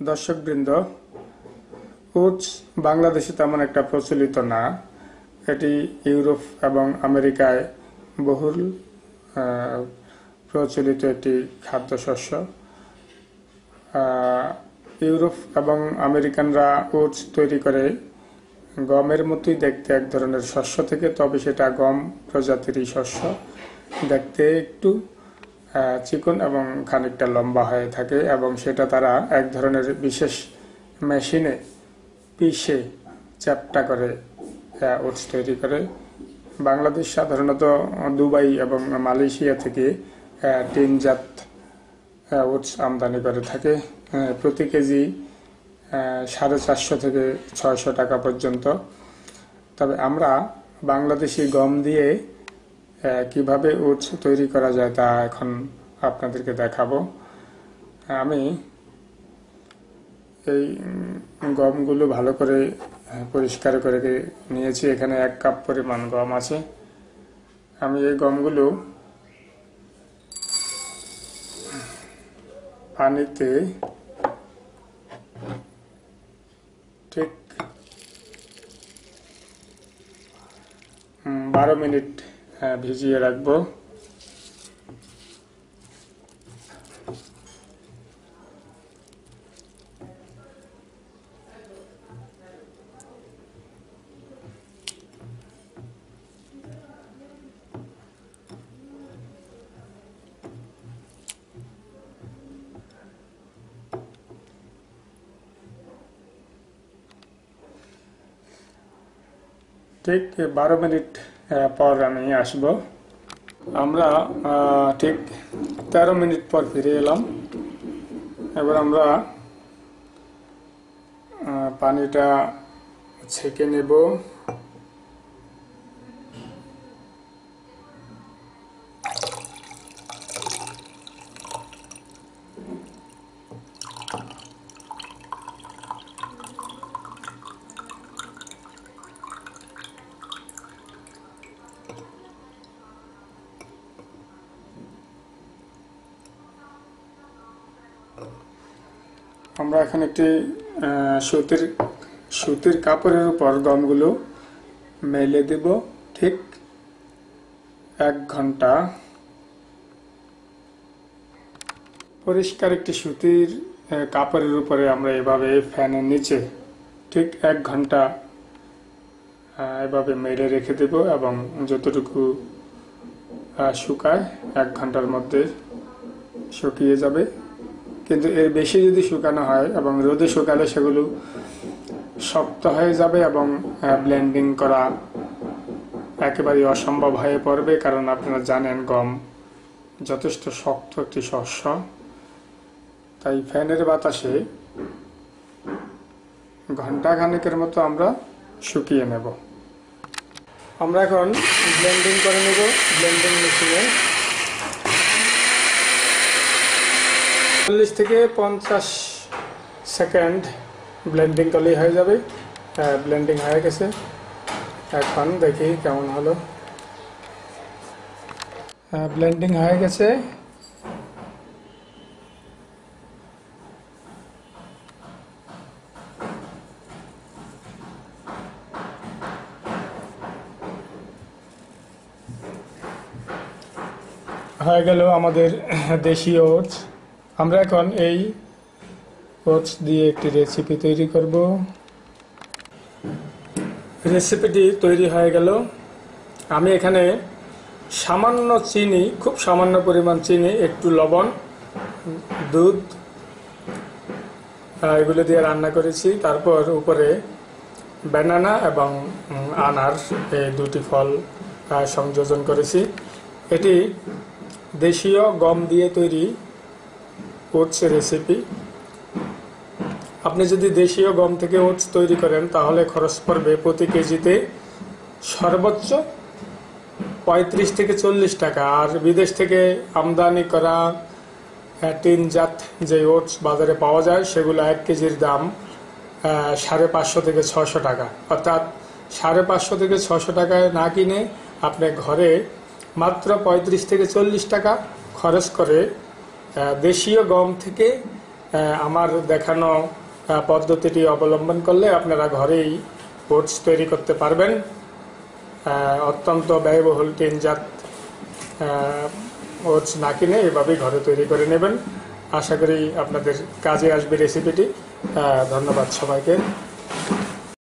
দর্শকবৃন্দ ওটস বাংলাদেশে তেমন একটা প্রচলিত না। এটি ইউরোপ এবং আমেরিকায় বহুল প্রচলিত একটি খাদ্যশস্য। ইউরোপ এবং আমেরিকানরা ওটস তৈরি করে গমের মতোই দেখতে এক ধরনের শস্য থেকে, তবে সেটা গম প্রজাতিরই শস্য। দেখতে একটু চিকন এবং খানিকটা লম্বা হয়ে থাকে এবং সেটা তারা এক ধরনের বিশেষ মেশিনে পিষে চ্যাপটা করে ওটস তৈরি করে। বাংলাদেশ সাধারণত দুবাই এবং মালয়েশিয়া থেকে টিনজাত ওটস আমদানি করে থাকে। প্রতি কেজি সাড়ে চারশো থেকে ছয়শো টাকা পর্যন্ত। তবে আমরা বাংলাদেশি গম দিয়ে কীভাবে ওটস তৈরি করা যায় তা এখন আপনাদেরকে দেখাবো। আমি এই গমগুলো ভালো করে পরিষ্কার করে নিয়েছি। এখানে এক কাপ পরিমাণ গম আছে। আমি এই গমগুলো পানিতে ঠিক বারো মিনিট ভিজিয়ে রাখব ঠিক বারো মিনিট আহ, পর আমি আসব। আমরা ঠিক তেরো মিনিট পর ফিরে এলাম। এবার আমরা পানিটা ছেঁকে নেব। আমরা এখন একটি সুতির সুতির কাপড়ের উপর গমগুলো মেলে দেব, ঠিক এক ঘণ্টা। পরিষ্কার একটি সুতির কাপড়ের উপরে আমরা এভাবে ফ্যানের নিচে ঠিক এক ঘণ্টা এভাবে মেলে রেখে দেব এবং যতটুকু শুকায় এক ঘণ্টার মধ্যে শুকিয়ে যাবে। কিন্তু এর বেশি যদি শুকানো হয় এবং রোদে শুকালে সেগুলো শক্ত হয়ে যাবে এবং ব্লেন্ডিং করা একেবারে অসম্ভব হয়ে পড়বে। কারণ আপনারা জানেন গম যথেষ্ট শক্ত একটি শস্য। তাই ফ্যানের বাতাসে ঘণ্টা খানেকের মতো আমরা শুকিয়ে নেব। আমরা এখন ব্লেন্ডিং করে নেব ব্লেন্ডিং মেশিনে চল্লিশ থেকে পঞ্চাশ সেকেন্ড ব্লেন্ডিং করলেই হয়ে যাবে। ব্লেন্ডিং হয়ে গেছে। এখন দেখি কেমন হলো। ব্লেন্ডিং হয়ে গেছে। হয়ে গেল আমাদের দেশীয় আমরা এখন এই ওটস দিয়ে একটি রেসিপি তৈরি করব। রেসিপিটি তৈরি হয়ে গেল। আমি এখানে সামান্য চিনি, খুব সামান্য পরিমাণ চিনি, একটু লবণ, দুধ এগুলো দিয়ে রান্না করেছি। তারপর উপরে ব্যানানা এবং আনার এই দুটি ফল সংযোজন করেছি। এটি দেশীয় গম দিয়ে তৈরি ওটস রেসিপি আপনি যদি দেশীয় গম থেকে ওটস তৈরি করেন, তাহলে খরচ পড়বে প্রতি কেজিতে সর্বোচ্চ পঁয়ত্রিশ থেকে চল্লিশ টাকা। আর বিদেশ থেকে আমদানি করা টিনজাত যে ওটস বাজারে পাওয়া যায়, সেগুলো এক কেজির দাম সাড়ে পাঁচশো থেকে ছশো টাকা। অর্থাৎ সাড়ে পাঁচশো থেকে ছশো টাকায় না কিনে আপনি ঘরে মাত্র পঁয়ত্রিশ থেকে চল্লিশ টাকা খরচ করে দেশীয় গম থেকে আমার দেখানো পদ্ধতিটি অবলম্বন করলে আপনারা ঘরেই ওটস তৈরি করতে পারবেন। অত্যন্ত ব্যয়বহুল টিনজাত ওটস না কিনে এভাবেই ঘরে তৈরি করে নেবেন। আশা করি আপনাদের কাজে আসবে রেসিপিটি। ধন্যবাদ সবাইকে।